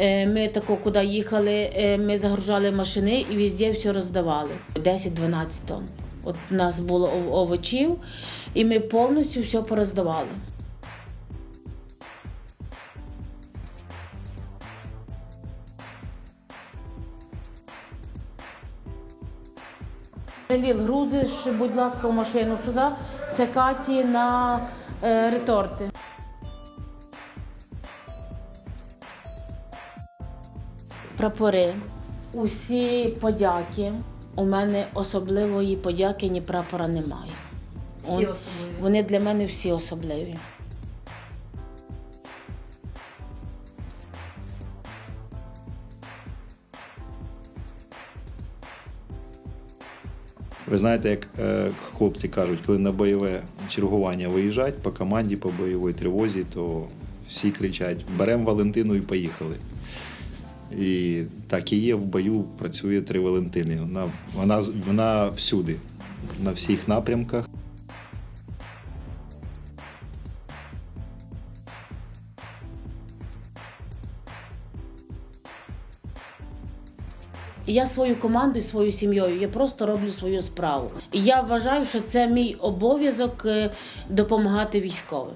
Е, Ми тако, куди їхали, е, ми загружали машини і везде все роздавали. 10-12 тонн. От у нас було овочів, і ми повністю все пороздавали. Ліл, грузиш, будь ласка, в машину сюди. Це Каті на е, реторти. Прапори. Усі подяки. У мене особливої подяки ні прапора немає. Всі Он- особливі. Вони для мене всі особливі. Ви знаєте, як е, хлопці кажуть, коли на бойове чергування виїжджають по команді, по бойовій тривозі, то всі кричать: беремо Валентину і поїхали. І так і є, в бою працює три Валентини. Вона, вона, вона всюди, на всіх напрямках. Я свою команду і свою сім'єю, я просто роблю свою справу. І я вважаю, що це мій обов'язок е, допомагати військовим.